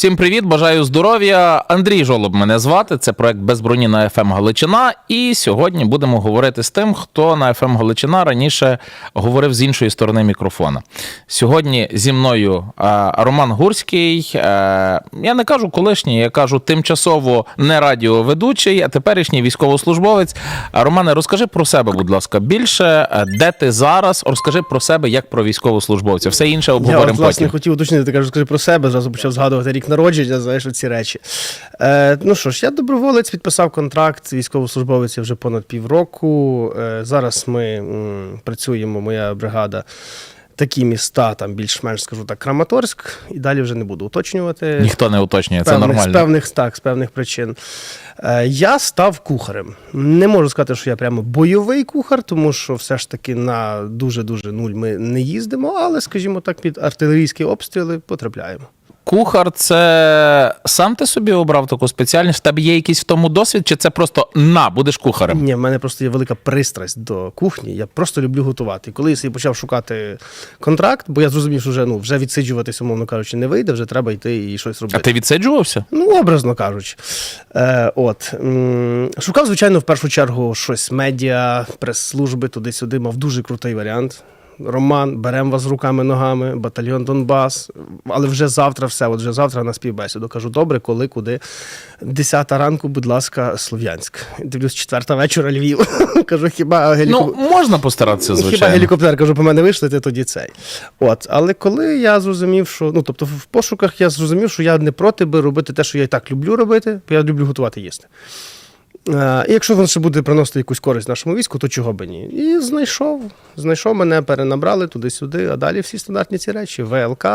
Всім привіт, бажаю здоров'я. Андрій Жолоб мене звати. Це проект без броні на ФМ Галичина. І сьогодні будемо говорити з тим, хто на ФМ Галичина раніше говорив з іншої сторони мікрофона. Сьогодні зі мною е, Роман Гурський. Е, я не кажу колишній, я кажу тимчасово не радіоведучий, а теперішній військовослужбовець. Е, Романе, розкажи про себе, будь ласка, більше. Де ти зараз? Розкажи про себе як про військовослужбовця. Все інше Я обговоримо власне потім. хотів уточнити, ти кажеш, скажи про себе, зразу почав згадувати рік народження, знаєш, ці речі. Е, ну що ж, я доброволець підписав контракт, військовослужбовець вже понад півроку. Е, зараз ми м, працюємо, моя бригада. Такі міста, там більш-менш скажу так, Краматорськ, і далі вже не буду уточнювати. Ніхто не уточнює, це певних, нормально. З певних, так, з певних причин. Е, я став кухарем. Не можу сказати, що я прямо бойовий кухар, тому що все ж таки на дуже-дуже нуль ми не їздимо, але, скажімо так, під артилерійські обстріли потрапляємо. Кухар, це сам ти собі обрав таку спеціальність? В тебе є якийсь в тому досвід, чи це просто на, будеш кухарем? Ні, в мене просто є велика пристрасть до кухні. Я просто люблю готувати. І коли я собі почав шукати контракт, бо я зрозумів, що вже ну вже відсиджуватись, умовно кажучи, не вийде, вже треба йти і щось робити. А ти відсиджувався? Ну, образно кажучи. Е, от. м, Шукав, звичайно, в першу чергу щось медіа, прес-служби, туди-сюди, мав дуже крутий варіант. Роман, беремо вас руками, ногами, батальйон Донбас. Але вже завтра все, от вже завтра на співбесіду. Кажу, добре, коли, куди. Десята ранку, будь ласка, Слов'янськ. Дивлюсь, четверта вечора Львів. Кажу, хіба гелікоптер. Ну, можна постаратися, Ну, Хіба гелікоптер, кажу, по мене вийшли, ти тоді цей. От, але коли я зрозумів, що ну тобто в пошуках я зрозумів, що я не проти би робити те, що я і так люблю робити, бо я люблю готувати їсти. Е, і якщо воно ще буде приносити якусь користь нашому війську, то чого би ні? І знайшов. Знайшов мене, перенабрали туди-сюди, а далі всі стандартні ці речі: ВЛК.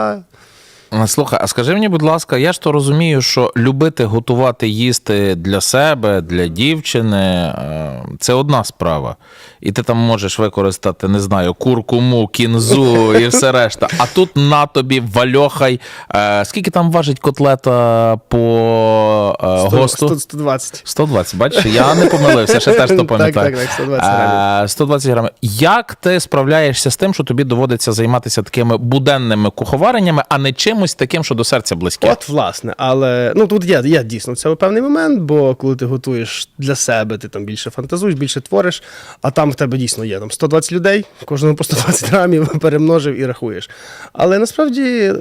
А, Слухай, а скажи мені, будь ласка, я ж то розумію, що любити готувати їсти для себе, для дівчини е, це одна справа. І ти там можеш використати, не знаю, куркуму, кінзу і все решта. А тут на тобі вальохай. Е, Скільки там важить котлета по е, госту? 120. 120, бачиш, я не помилився, ще теж то пам'ятаю. так, так, 120 грамів. Е, 120 грамів. Як ти справляєшся з тим, що тобі доводиться займатися такими буденними куховареннями, а не чимось таким, що до серця близьке? От, власне, але ну тут є, є дійсно це певний момент, бо коли ти готуєш для себе, ти там більше фантазуєш, більше твориш, а там в тебе дійсно є там 120 людей, кожному по 120 грамів перемножив і рахуєш. Але насправді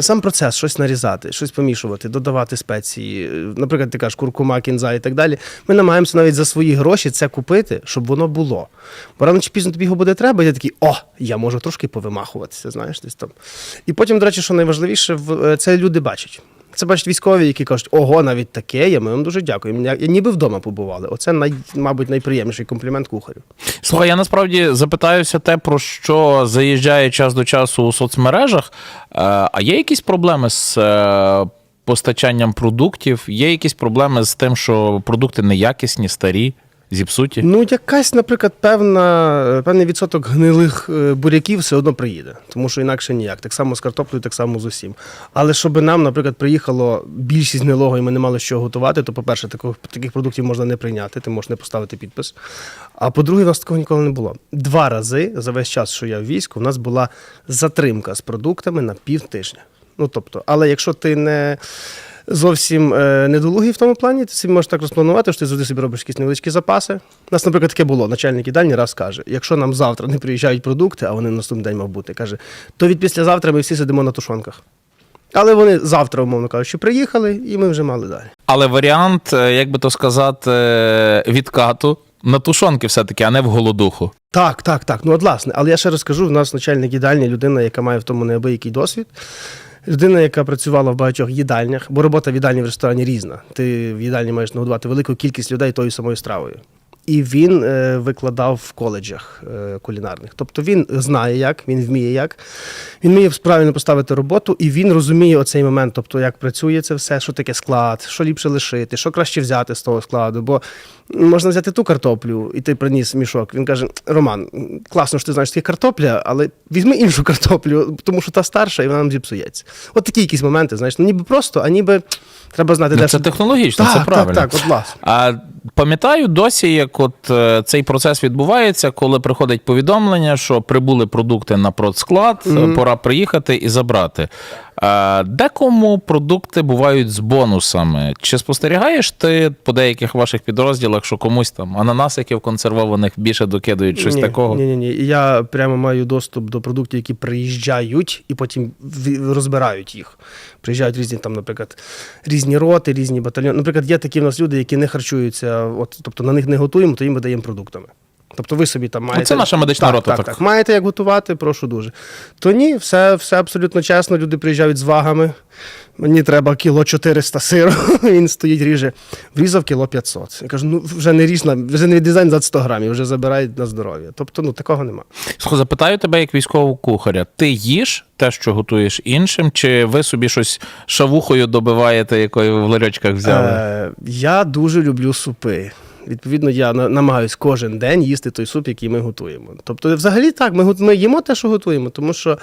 сам процес щось нарізати, щось помішувати, додавати спеції. Наприклад, ти кажеш куркума, кінза і так далі. Ми намагаємося навіть за свої гроші це купити, щоб воно було. Бо рано чи пізно тобі його буде треба, і ти такий, о, я можу трошки повимахуватися, знаєш, десь там. І потім, до речі, що найважливіше, в- е, це люди бачать. Це бачать військові, які кажуть, ого, навіть таке є, ми вам дуже дякуємо. Ніби вдома побували. Оце, най, мабуть, найприємніший комплімент кухарю. Слухай, я насправді запитаюся те, про що заїжджає час до часу у соцмережах. Е, А є якісь проблеми з е, постачанням продуктів? Є якісь проблеми з тим, що продукти неякісні, старі, зіпсуті? Ну, якась, наприклад, певна, певний відсоток гнилих е, буряків все одно приїде, тому що інакше ніяк. Так само з картоплею, так само з усім. Але щоб нам, наприклад, приїхало більшість гнилого і ми не мали що готувати, то, по-перше, таких, таких продуктів можна не прийняти, ти можеш не поставити підпис. А по-друге, у нас такого ніколи не було. Два рази за весь час, що я в війську, у нас була затримка з продуктами на пів тижня. Ну тобто, але якщо ти не зовсім е, недолугий в тому плані, ти собі можеш так розпланувати, що ти завжди собі робиш якісь невеличкі запаси. У нас, наприклад, таке було. Начальник їдальні раз каже: якщо нам завтра не приїжджають продукти, а вони на наступний день мав бути, каже, то від післязавтра ми всі сидимо на тушонках. Але вони завтра, умовно кажучи, приїхали, і ми вже мали далі. Але варіант, е, як би то сказати, е, відкату на тушонки все-таки, а не в голодуху. Так, так, так. Ну, от власне, але я ще раз кажу: в нас начальник їдальні людина, яка має в тому неабиякий досвід. Людина, яка працювала в багатьох їдальнях, бо робота в їдальні в ресторані різна. Ти в їдальні маєш нагодувати велику кількість людей тою самою стравою. І він е, викладав в коледжах е, кулінарних. Тобто він знає як, він вміє як, він вміє правильно поставити роботу, і він розуміє оцей момент, тобто як працює це все, що таке склад, що ліпше лишити, що краще взяти з того складу. Бо можна взяти ту картоплю, і ти приніс мішок. Він каже: Роман, класно, що ти знаєш, таке картопля, але візьми іншу картоплю, тому що та старша, і вона нам зіпсується. От такі якісь моменти, знаєш, ну ніби просто, а ніби треба знати, Ну, де це що- технологічно, так, це правильно. Так, так, от власне. А пам'ятаю досі, як от е, цей процес відбувається, коли приходить повідомлення, що прибули продукти на продсклад, Мгм. пора приїхати і забрати. Декому продукти бувають з бонусами. Чи спостерігаєш ти по деяких ваших підрозділах, що комусь там ананасиків консервованих більше докидають щось ні, такого? Ні, ні, ні. Я прямо маю доступ до продуктів, які приїжджають і потім розбирають їх. Приїжджають різні там, наприклад, різні роти, різні батальйони. Наприклад, є такі в нас люди, які не харчуються, от, тобто на них не готуємо, то їм видаємо продуктами. Тобто ви собі там маєте. це наша медична так, рота, Так, так. так, Маєте як готувати, прошу дуже. То ні, все, все абсолютно чесно. Люди приїжджають з вагами. Мені треба кіло 400 сиру. Він стоїть, ріже. Врізав кіло 500. Я кажу, ну вже не ріж на вже не дизайн за 100 грамів, вже забирають на здоров'я. Тобто, ну такого нема. Схо, Запитаю тебе як військового кухаря: ти їш те, що готуєш іншим, чи ви собі щось шавухою добиваєте, якої ви в ларьочках взяли? Е, я дуже люблю супи. Відповідно, я на- намагаюсь кожен день їсти той суп, який ми готуємо. Тобто, взагалі так, ми, ми їмо те, що готуємо, тому що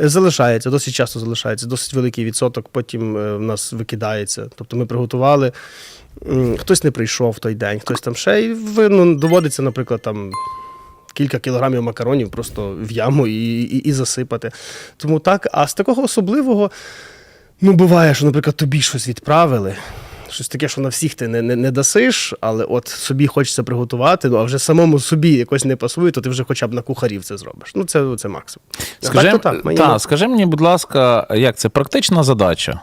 е, залишається, досить часто залишається, досить великий відсоток, потім е, в нас викидається. Тобто ми приготували, хтось не прийшов в той день, хтось там ще і ну, доводиться, наприклад, там. Кілька кілограмів макаронів просто в яму і, і, і засипати. Тому так, а з такого особливого, ну, буває, що, наприклад, тобі щось відправили. Щось таке, що на всіх ти не, не, не дасиш, але от собі хочеться приготувати, ну а вже самому собі якось не пасує, то ти вже хоча б на кухарів це зробиш. Ну, це, це максимум. Скажи, так, то так, та, скажи мені, будь ласка, як це практична задача?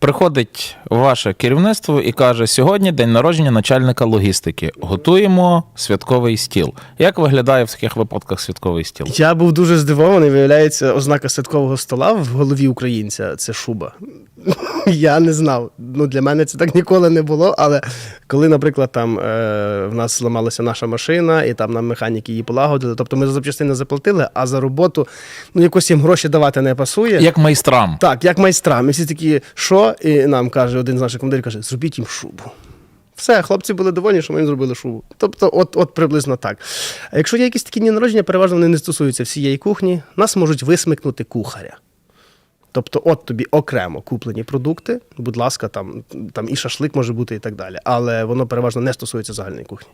Приходить ваше керівництво і каже: сьогодні день народження начальника логістики. Готуємо святковий стіл. Як виглядає в таких випадках святковий стіл? Я був дуже здивований. Виявляється, ознака святкового стола в голові українця це шуба. Я не знав. Ну, для мене це так ніколи не було. Але коли, наприклад, там е, в нас зламалася наша машина, і там нам механіки її полагодили, тобто ми за запчастини заплатили, а за роботу ну якось їм гроші давати не пасує. Як майстрам? Так, як майстрам. І всі такі, що? І нам каже один з наших командирів, каже, зробіть їм шубу. Все, хлопці були довольні, що ми їм зробили шубу. Тобто, от, от приблизно так. А якщо є якісь такі дні народження, переважно вони не стосуються всієї кухні, нас можуть висмикнути кухаря. Тобто, от тобі окремо куплені продукти, будь ласка, там, там і шашлик може бути, і так далі. Але воно переважно не стосується загальної кухні.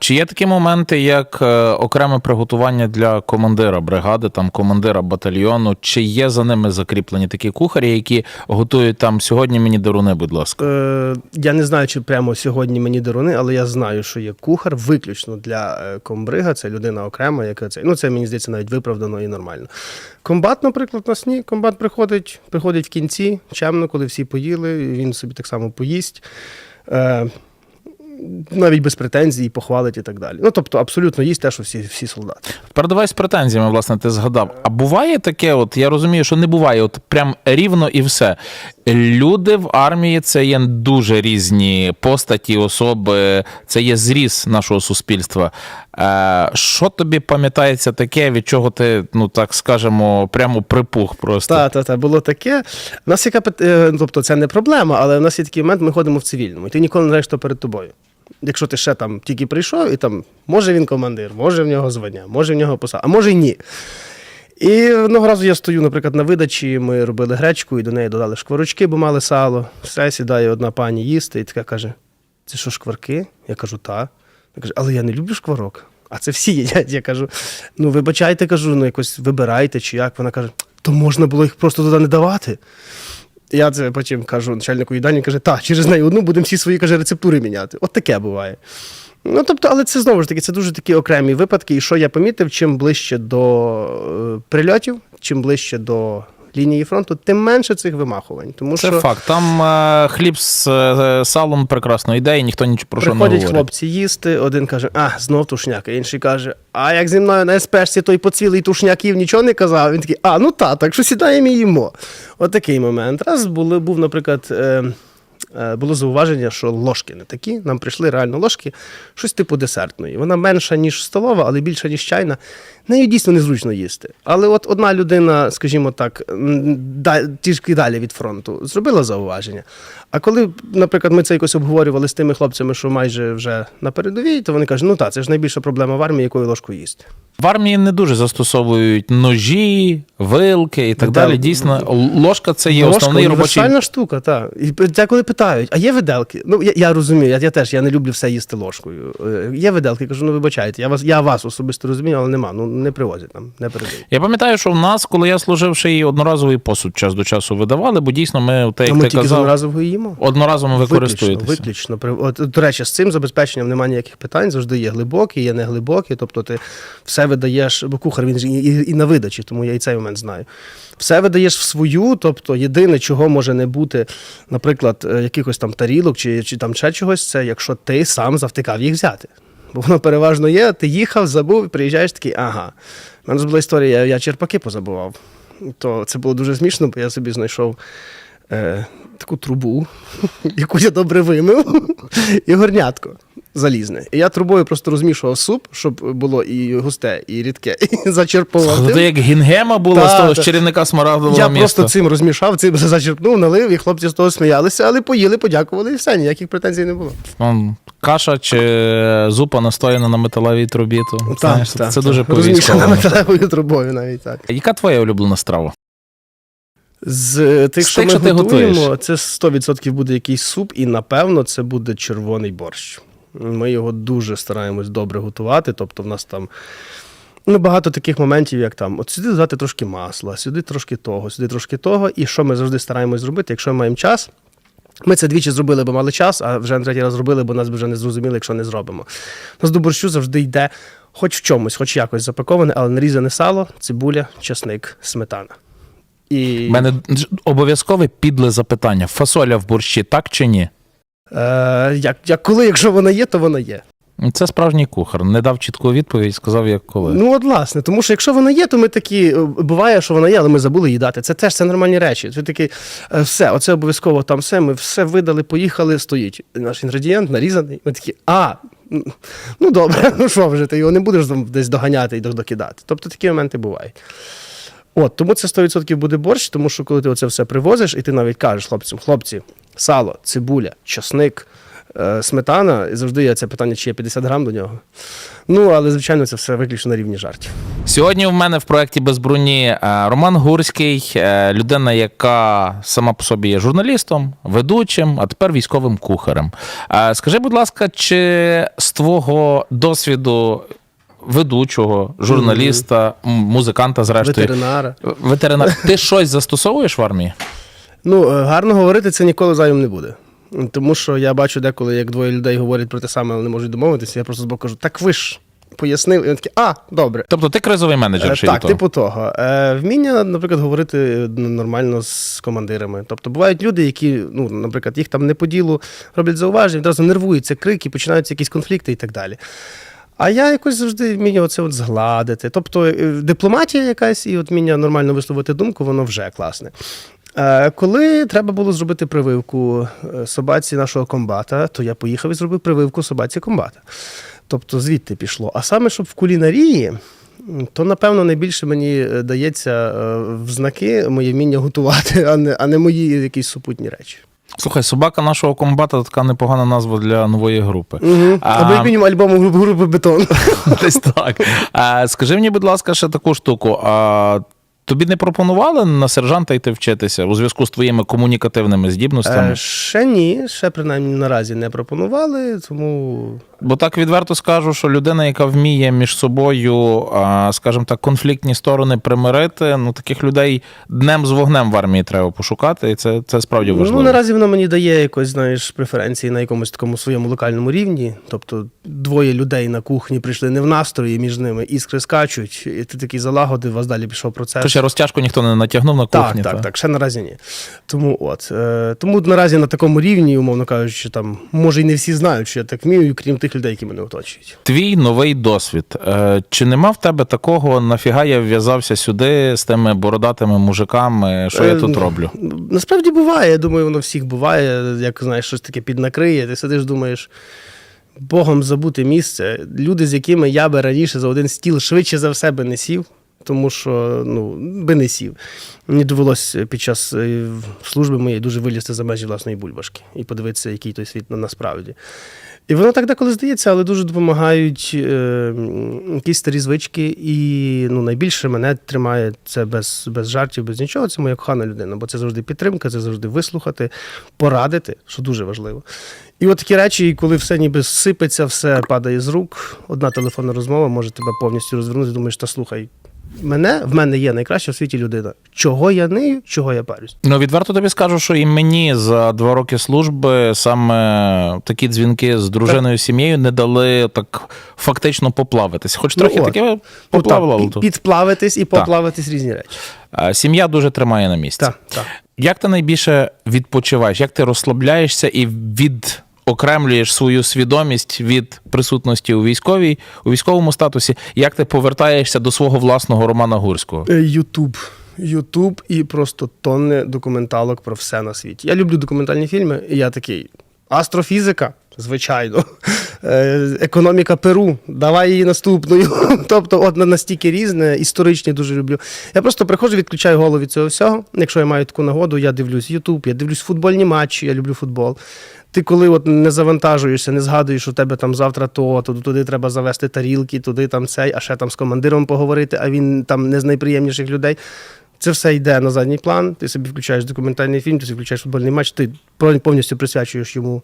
Чи є такі моменти, як е, окреме приготування для командира бригади, там командира батальйону? Чи є за ними закріплені такі кухарі, які готують там сьогодні мені даруни, будь ласка? Е, я не знаю, чи прямо сьогодні мені даруни, але я знаю, що є кухар виключно для е, комбрига. Це людина окрема, яка це. Ну, це мені здається навіть виправдано і нормально. Комбат, наприклад, нас ні. Комбат приходить, приходить в кінці, чемно, коли всі поїли, він собі так само поїсть. Е, навіть без претензій, похвалить і так далі. Ну, тобто, абсолютно є те, що всі, всі солдати. Передавай з претензіями, власне, ти згадав. А буває таке, от я розумію, що не буває, от прям рівно і все. Люди в армії це є дуже різні постаті, особи, це є зріз нашого суспільства. Е, що тобі пам'ятається таке, від чого ти, ну так скажемо, прямо припух просто? Так, так, так, було таке. У нас яка е, тобто це не проблема, але в нас є такий момент, ми ходимо в цивільному, і ти ніколи не знаєш, хто перед тобою. Якщо ти ще там тільки прийшов, і там може він командир, може в нього звання, може в нього посада, а може й ні. І одного разу я стою, наприклад, на видачі, ми робили гречку, і до неї додали шкварочки, бо мали сало. Все, сідає одна пані їсти, і така каже: Це що, шкварки? Я кажу, так. Я кажу, але я не люблю шкварок. А це всі їдять. Я кажу, ну вибачайте, кажу, ну якось вибирайте чи як. Вона каже, то можна було їх просто туди не давати. Я це потім кажу начальнику їдальні, каже, так, через неї одну будемо всі свої каже, рецептури міняти. От таке буває. Ну, тобто, але це знову ж таки, це дуже такі окремі випадки. І що я помітив, чим ближче до е, прильотів, чим ближче до лінії фронту, тим менше цих вимахувань. Тому Це що факт. Там е, хліб з е, салом прекрасно йде, і ніхто нічого про що не приходять говорить. хлопці їсти, один каже, а, знов тушняк, а інший каже, а як зі мною на СПшці той поцілий тушняк їв, нічого не казав. Він такий, а, ну та, так що сідаємо і їмо. От момент. Раз були, був, наприклад. Е, було зауваження, що ложки не такі. Нам прийшли реально ложки, щось типу десертної. Вона менша, ніж столова, але більша, ніж чайна. Нею дійсно незручно їсти. Але от одна людина, скажімо так, трішки далі від фронту, зробила зауваження. А коли, наприклад, ми це якось обговорювали з тими хлопцями, що майже вже на передовій, то вони кажуть, ну так, це ж найбільша проблема в армії, якою ложку їсти. В армії не дуже застосовують ножі, вилки і так Да, далі. Дійсно, ложка це є Ложка основний робочий. універсальна штука, так. І деколи питають, а є виделки? Ну, я, я розумію, я, я теж я не люблю все їсти ложкою. Е, Є виделки, кажу, ну вибачайте, я вас, я вас особисто розумію, але нема. Ну не привозять нам, не передають. Я пам'ятаю, що в нас, коли я служив, ще й одноразовий посуд час до часу видавали, бо дійсно ми, те, А ми ти тільки казав, одноразово їмо. одноразово ви користуєтеся. Виключно, виключно. От, до речі, з цим забезпеченням немає ніяких питань. Завжди є глибокі, є неглибокі. Тобто ти все видаєш, бо кухар він ж і, і, і на видачі, тому я і цей момент знаю. Все видаєш в свою, тобто єдине, чого може не бути, наприклад, е, якихось там тарілок чи, чи там ще чогось, це якщо ти сам завтикав їх взяти. Бо воно переважно є, ти їхав, забув, приїжджаєш такий, ага. У мене була історія, я, я черпаки позабував. То це було дуже смішно, бо я собі знайшов е, таку трубу, яку я добре вимив, і горнятко залізне. І я трубою просто розмішував суп, щоб було і густе, і рідке, і зачерпував. Це як гінгема була Та, з того з чарівника Смарагдового Я міста. просто цим розмішав, цим зачерпнув, налив, і хлопці з того сміялися, але поїли, подякували, і все, ніяких претензій не було. Вон, Каша чи зупа настояна на металевій трубі. То, знаєш, Так, це так, дуже так. Розмішана по-військовому. металевою трубою навіть так. Яка твоя улюблена страва? З е, тих, З що тих, ми що ти готуємо, готуєш. це 100% буде якийсь суп, і напевно це буде червоний борщ. Ми його дуже стараємось добре готувати. Тобто, в нас там ну, багато таких моментів, як там, от сюди додати трошки масла, сюди трошки того, сюди трошки того. І що ми завжди стараємось зробити, якщо ми маємо час. Ми це двічі зробили, бо мали час, а вже на третій раз зробили, бо нас би вже не зрозуміли, якщо не зробимо. У нас до борщу завжди йде хоч в чомусь, хоч якось запаковане, але нарізане сало, цибуля, часник, сметана. І... У мене обов'язкове підле запитання: фасоля в борщі, так чи ні? Е, як, як коли, якщо вона є, то вона є. Це справжній кухар. Не дав чітку відповідь, сказав, як коли. Ну, от власне, тому що якщо вона є, то ми такі, е, буває, що вона є, але ми забули її дати. Це теж це нормальні речі. Це такі, е, все, оце обов'язково там все, ми все видали, поїхали, стоїть. Наш інгредієнт нарізаний. Ми такі, а, ну добре, ну що вже, ти його не будеш там десь доганяти і докидати. Тобто такі моменти бувають. От, тому це 100% буде борщ, тому що коли ти оце все привозиш, і ти навіть кажеш хлопцям, хлопці, сало, цибуля, часник, е, сметана, і завжди є це питання, чи є 50 грам до нього. Ну, але звичайно, це все виключно на рівні жартів. Сьогодні в мене в проєкті без броні е, Роман Гурський, е, людина, яка сама по собі є журналістом, ведучим, а тепер військовим кухарем. Е, Скажи, будь ласка, чи з твого досвіду ведучого, журналіста, музиканта, зрештою, Ветеринара. ветеринар, ти щось застосовуєш в армії? Ну, е, гарно говорити це ніколи зайвим не буде. Тому що я бачу деколи, як двоє людей говорять про те саме, але не можуть домовитися. Я просто збоку кажу, так ви ж пояснили. І вони такі, а, добре. Тобто ти кризовий Е, менеджер ще й Так, того? типу того. Е, Вміння, наприклад, говорити нормально з командирами. Тобто бувають люди, які, ну, наприклад, їх там не по ділу роблять зауваження, одразу нервуються, крики, починаються якісь конфлікти і так далі. А я якось завжди вмію оце от згладити. Тобто е, дипломатія якась і от вміння нормально висловити думку, воно вже класне. Е, Коли треба було зробити прививку е, собаці нашого комбата, то я поїхав і зробив прививку собаці комбата. Тобто звідти пішло. А саме, щоб в кулінарії, то напевно найбільше мені дається в знаки моє вміння готувати, а не, а не мої якісь супутні речі. Слухай, собака нашого комбата така непогана назва для нової групи. Угу. А- Або як мінімум альбому групи, групи бетон. Десь так. А, скажи мені, будь ласка, ще таку штуку. А, тобі не пропонували на сержанта йти вчитися у зв'язку з твоїми комунікативними здібностями? Е, Ще ні, ще принаймні наразі не пропонували, тому Бо так відверто скажу, що людина, яка вміє між собою, скажімо так, конфліктні сторони примирити, ну таких людей днем з вогнем в армії треба пошукати, і це, це справді важливо. Ну, наразі воно мені дає якось, знаєш, преференції на якомусь такому своєму локальному рівні. Тобто двоє людей на кухні прийшли не в настрої, між ними іскри скачуть, і ти такий залагодив, вас далі пішов процес. То ще розтяжку ніхто не натягнув на Так, кухні. так, та? так, ще наразі ні. Тому от. Е, тому наразі на такому рівні, умовно кажучи, там, може, і не всі знають, що я так вмію, крім тих людей, які мене оточують. Твій новий досвід. Е, Чи нема в тебе такого, нафіга я вв'язався сюди з тими бородатими мужиками, що я Е, тут роблю? Насправді буває, я думаю, воно всіх буває, як знаєш, щось таке піднакриє. Ти сидиш, думаєш. Богом забути місце. Люди, з якими я би раніше за один стіл швидше за все би не сів. тому що ну, би не сів. Мені довелося під час е, служби моєї дуже вилізти за межі власної бульбашки і подивитися, який той світ насправді. І воно так деколи здається, але дуже допомагають е, якісь старі звички. І ну, найбільше мене тримає це без, без жартів, без нічого. Це моя кохана людина, бо це завжди підтримка, це завжди вислухати, порадити, що дуже важливо. І от такі речі, коли все ніби сипеться, все падає з рук, одна телефонна розмова може тебе повністю розвернути. Думаєш, та слухай, мене в мене є найкраща в світі людина. Чого я нею, чого я парюсь? Ну, відверто тобі скажу, що і мені за два роки служби саме такі дзвінки з дружиною, сім'єю не дали так фактично поплавитись. Хоч Ну, трохи от. таке Ну, так, але пі- то- підплавитись і поплавитись різні речі. Сім'я дуже тримає на місці. Так, так. Як ти найбільше відпочиваєш? Як ти розслабляєшся і відокремлюєш свою свідомість від присутності у військовій, у військовому статусі? Як ти повертаєшся до свого власного Романа Гурського? Е, Ютуб. Ютуб і просто тонни документалок про все на світі. Я люблю документальні фільми, і я такий. Астрофізика, звичайно. Е, Економіка Перу, давай її наступною. тобто, от настільки різне, історичні дуже люблю. Я просто приходжу, відключаю голову від цього всього. Якщо я маю таку нагоду, я дивлюсь Ютуб, я дивлюсь футбольні матчі, я люблю футбол. Ти коли от не завантажуєшся, не згадуєш, що у тебе там завтра то, то туди треба завести тарілки, туди там цей, а ще там з командиром поговорити, а він там не з найприємніших людей. Це все йде на задній план. Ти собі включаєш документальний фільм, ти собі включаєш футбольний матч, ти повністю присвячуєш йому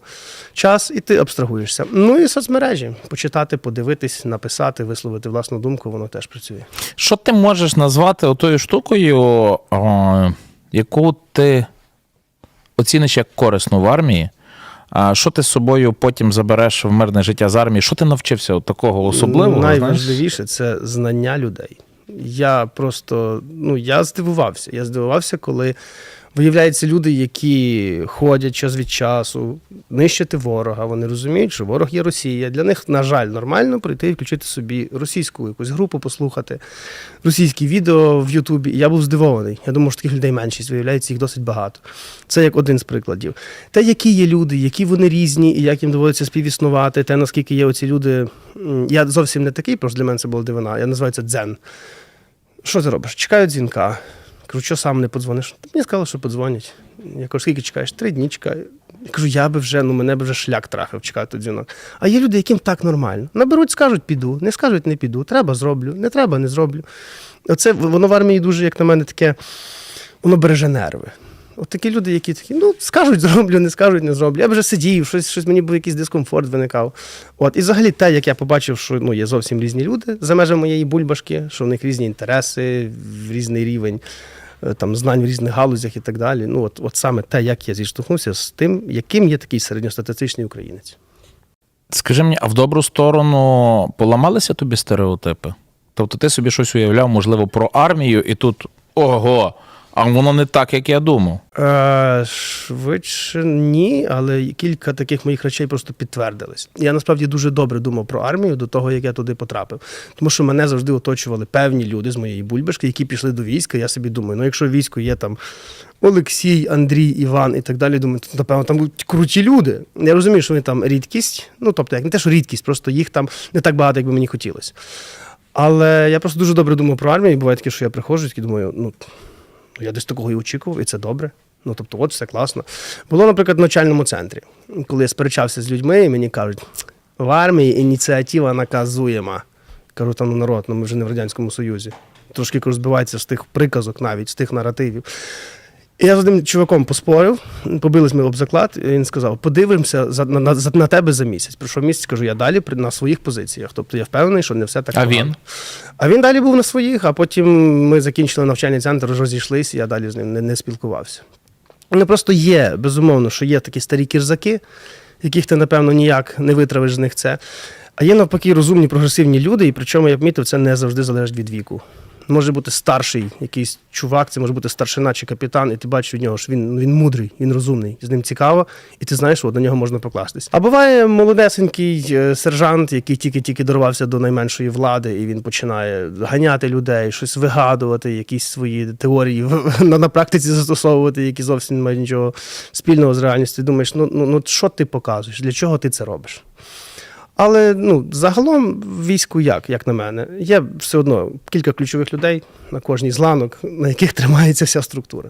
час і ти абстрагуєшся. Ну і соцмережі. Почитати, подивитись, написати, висловити власну думку, воно теж працює. Що ти можеш назвати отою штукою, яку ти оціниш як корисну в армії? А що ти з собою потім забереш в мирне життя з армії? Що ти навчився от такого особливого? Найважливіше це знання людей. Я просто ну я здивувався. Я здивувався, коли виявляються люди, які ходять час від часу, нищити ворога. Вони розуміють, що ворог є Росія. Для них, на жаль, нормально прийти і включити собі російську якусь групу, послухати російські відео в Ютубі. Я був здивований. Я думав, що таких людей меншість, виявляється, їх досить багато. Це як один з прикладів. Те, які є люди, які вони різні, і як їм доводиться співіснувати, те, наскільки є оці люди. Я зовсім не такий, просто для мене це була дивина. Я називаю це дзен. Що ти робиш? Чекаю дзвінка. Кажу, що сам не подзвониш? Та мені сказали, що подзвонять. Я кажу, скільки чекаєш? Три дні чекаю. Я кажу, я би вже, ну мене б вже шлях трафив, чекати дзвінок. А є люди, яким так нормально. Наберуть, скажуть, піду, не скажуть, не піду. Треба, зроблю, не треба, не зроблю. Оце воно в армії дуже, як на мене, таке, воно береже нерви. От такі люди, які такі, ну, скажуть, зроблю, не скажуть, не зроблю. Я вже сидів, щось, щось мені був якийсь дискомфорт виникав. От, і взагалі те, як я побачив, що ну, є зовсім різні люди за межами моєї бульбашки, що в них різні інтереси, різний рівень е, там, знань в різних галузях і так далі. Ну, от, от саме те, як я зіштовхнувся з тим, яким є такий середньостатистичний українець. Скажи мені, а в добру сторону поламалися тобі стереотипи? Тобто ти собі щось уявляв, можливо, про армію, і тут ого, а воно не так, як я думав. Е, швидше ні, але кілька таких моїх речей просто підтвердились. Я насправді дуже добре думав про армію до того, як я туди потрапив. Тому що мене завжди оточували певні люди з моєї бульбашки, які пішли до війська. Я собі думаю, ну якщо в війську є там Олексій, Андрій, Іван і так далі, думаю, то напевно там будуть круті люди. Я розумію, що вони там рідкість. Ну тобто, як не те, що рідкість, просто їх там не так багато, як би мені хотілося. Але я просто дуже добре думав про армію, і буває таке, що я приходжу і думаю, ну я десь такого і очікував, і це добре. Ну, тобто, от все класно. Було, наприклад, в навчальному центрі, коли я сперечався з людьми, і мені кажуть, в армії ініціатива наказуєма. Кажу, там ну народ, ну ми вже не в Радянському Союзі. Трошки розбивається з тих приказок навіть, з тих наративів. І я з одним чуваком поспорив, побились ми об заклад, і він сказав: подивимося за, на, на, за- на тебе за місяць. Пройшов місяць, кажу, я далі при- на своїх позиціях. Тобто я впевнений, що не все так. А погано. він? А він далі був на своїх, а потім ми закінчили навчальний центр, розійшлися, я далі з ним не, не спілкувався. Ну просто є, безумовно, що є такі старі кірзаки, яких ти, напевно, ніяк не витравиш з них це. А є навпаки розумні, прогресивні люди, і причому я помітив, це не завжди залежить від віку. Може бути старший якийсь чувак, це може бути старшина чи капітан, і ти бачиш від нього, що він, він мудрий, він розумний, з ним цікаво, і ти знаєш, що на нього можна покластись. А буває молодесенький е, сержант, який тільки-тільки дорвався до найменшої влади, і він починає ганяти людей, щось вигадувати, якісь свої теорії на, на практиці застосовувати, які зовсім не мають нічого спільного з реальністю. Думаєш, ну, ну, ну що ти показуєш? Для чого ти це робиш? Але ну, загалом війську як, як на мене, є все одно кілька ключових людей на кожній з ланок, на яких тримається вся структура.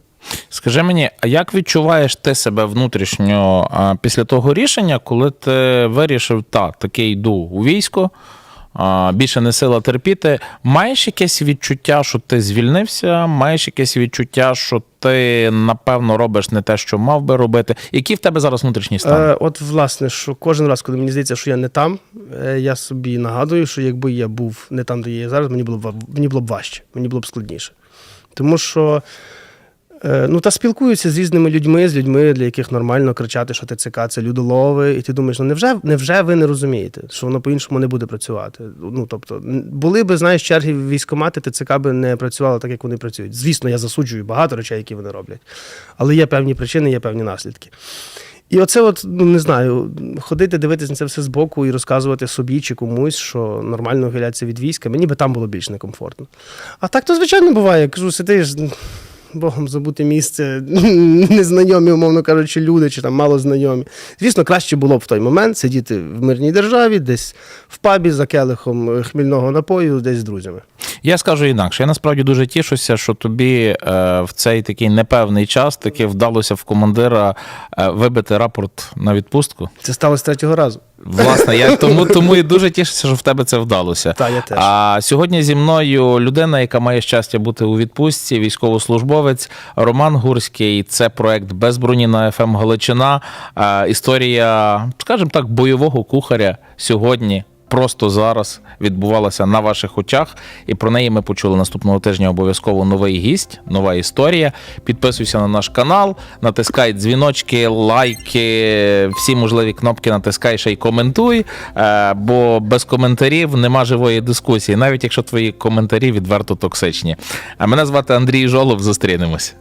Скажи мені, а як відчуваєш ти себе внутрішньо після того рішення, коли ти вирішив, та, таки йду у військо, більше не сила терпіти. Маєш якесь відчуття, що ти звільнився? Маєш якесь відчуття, що ти напевно робиш не те, що мав би робити? Який в тебе зараз внутрішній стан? Е, от, власне, що кожен раз, коли мені здається, що я не там, е, я собі нагадую, що якби я був не там, де я зараз, мені було б мені було б важче, мені було б складніше. Тому що ну, та спілкуються з різними людьми, з людьми, для яких нормально кричати, що ТЦК це людолови, і ти думаєш, ну невже, невже ви не розумієте, що воно по-іншому не буде працювати? Ну, тобто, були би, знаєш, черги в військкомати, ТЦК би не працювало так, як вони працюють. Звісно, я засуджую багато речей, які вони роблять. Але є певні причини, є певні наслідки. І оце, от, ну не знаю, ходити, дивитися на це все збоку і розказувати собі чи комусь, що нормально ухилятися від війська, мені би там було більш некомфортно. А так то, звичайно, буває. Кажу, сидиш, Богом забути місце, незнайомі, умовно кажучи, люди чи там мало знайомі. Звісно, краще було б в той момент сидіти в мирній державі, десь в пабі за келихом е, хмільного напою, десь з друзями. Я скажу інакше. Я насправді дуже тішуся, що тобі е, в цей такий непевний час таки вдалося в командира е, вибити рапорт на відпустку. Це сталося третього разу. Власне, я тому, тому і дуже тішуся, що в тебе це вдалося. Та, я теж. А сьогодні зі мною людина, яка має щастя бути у відпустці, військовослужбовець Роман Гурський. Це проект без броні на ФМ Галичина. Історія, скажімо так, бойового кухаря сьогодні. Просто зараз відбувалася на ваших очах, і про неї ми почули наступного тижня. Обов'язково новий гість, нова історія. Підписуйся на наш канал, натискай дзвіночки, лайки, всі можливі кнопки натискай ще й коментуй. е, Бо без коментарів нема живої дискусії, навіть якщо твої коментарі відверто токсичні. А мене звати Андрій Жолоб. Зустрінемось.